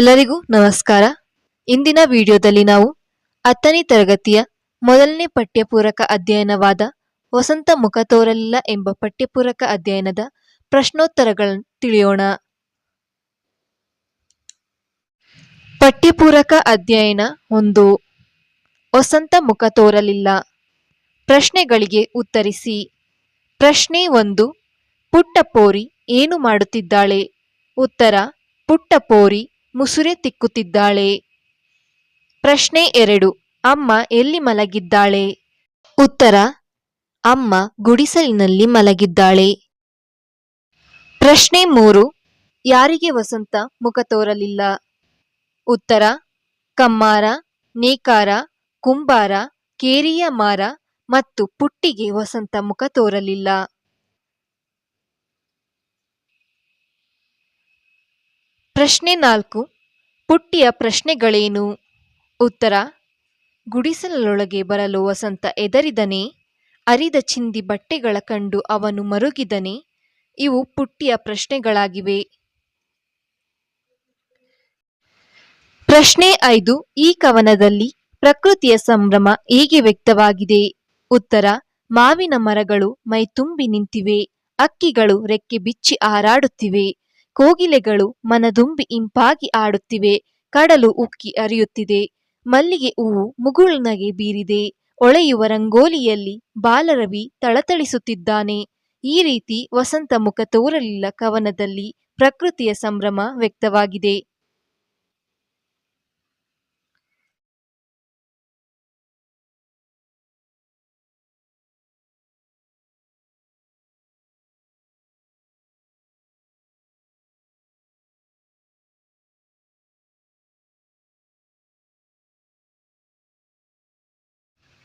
ಎಲ್ಲರಿಗೂ ನಮಸ್ಕಾರ. ಇಂದಿನ ವಿಡಿಯೋದಲ್ಲಿ ನಾವು ಹತ್ತನೇ ತರಗತಿಯ ಮೊದಲನೇ ಪಠ್ಯಪೂರಕ ಅಧ್ಯಯನವಾದ ವಸಂತ ಮುಖ ತೋರಲಿಲ್ಲ ಎಂಬ ಪಠ್ಯಪೂರಕ ಅಧ್ಯಯನದ ಪ್ರಶ್ನೋತ್ತರಗಳನ್ನು ತಿಳಿಯೋಣ. ಪಠ್ಯಪೂರಕ ಅಧ್ಯಯನ ಒಂದು. ವಸಂತ ಮುಖ ತೋರಲಿಲ್ಲ. ಪ್ರಶ್ನೆಗಳಿಗೆ ಉತ್ತರಿಸಿ. ಪ್ರಶ್ನೆ ಒಂದು ಪುಟ್ಟಪೋರಿ ಏನು ಮಾಡುತ್ತಿದ್ದಾಳೆ? ಉತ್ತರ, ಪುಟ್ಟ ಪೋರಿ ಮುಸುರೆ ತಿಕ್ಕುತ್ತಿದ್ದಾಳೆ. ಪ್ರಶ್ನೆ ಎರಡು, ಅಮ್ಮ ಎಲ್ಲಿ ಮಲಗಿದ್ದಾಳೆ? ಉತ್ತರ, ಅಮ್ಮ ಗುಡಿಸಲಿನಲ್ಲಿ ಮಲಗಿದ್ದಾಳೆ. ಪ್ರಶ್ನೆ ಮೂರು, ಯಾರಿಗೆ ವಸಂತ ಮುಖ ತೋರಲಿಲ್ಲ? ಉತ್ತರ, ಕಮ್ಮಾರ, ನೇಕಾರ, ಕುಂಬಾರ, ಕೇರಿಯ ಮಾರ ಮತ್ತು ಪುಟ್ಟಿಗೆ ವಸಂತ ಮುಖ ತೋರಲಿಲ್ಲ. ಪ್ರಶ್ನೆ ನಾಲ್ಕು. ಪುಟ್ಟಿಯ ಪ್ರಶ್ನೆಗಳೇನು? ಉತ್ತರ, ಗುಡಿಸಲೊಳಗೆ ಬರಲು ವಸಂತ ಎದರಿದನೆ ಅರಿದ ಚಿಂದಿ ಬಟ್ಟೆಗಳ ಕಂಡು ಅವನು ಮರುಗಿದನೆ, ಇವು ಪುಟ್ಟಿಯ ಪ್ರಶ್ನೆಗಳಾಗಿವೆ. ಪ್ರಶ್ನೆ ಐದು, ಈ ಕವನದಲ್ಲಿ ಪ್ರಕೃತಿಯ ಸಂಭ್ರಮ ಹೇಗೆ ವ್ಯಕ್ತವಾಗಿದೆ? ಉತ್ತರ, ಮಾವಿನ ಮರಗಳು ಮೈತುಂಬಿ ನಿಂತಿವೆ, ಅಕ್ಕಿಗಳು ರೆಕ್ಕೆ ಬಿಚ್ಚಿ ಹಾರಾಡುತ್ತಿವೆ ಕೋಗಿಲೆಗಳು ಮನದುಂಬಿ ಇಂಪಾಗಿ ಆಡುತ್ತಿವೆ, ಕಡಲು ಉಕ್ಕಿ ಹರಿಯುತ್ತಿದೆ ಮಲ್ಲಿಗೆ ಹೂವು ಮುಗುಳ್ನಗೆ ಬೀರಿದೆ. ಒಳೆಯುವ ರಂಗೋಲಿಯಲ್ಲಿ ಬಾಲರವಿ ತಳತಳಿಸುತ್ತಿದ್ದಾನೆ. ಈ ರೀತಿ ವಸಂತ ಮುಖ ತೋರಲಿಲ್ಲ ಕವನದಲ್ಲಿ ಪ್ರಕೃತಿಯ ಸಂಭ್ರಮ ವ್ಯಕ್ತವಾಗಿದೆ.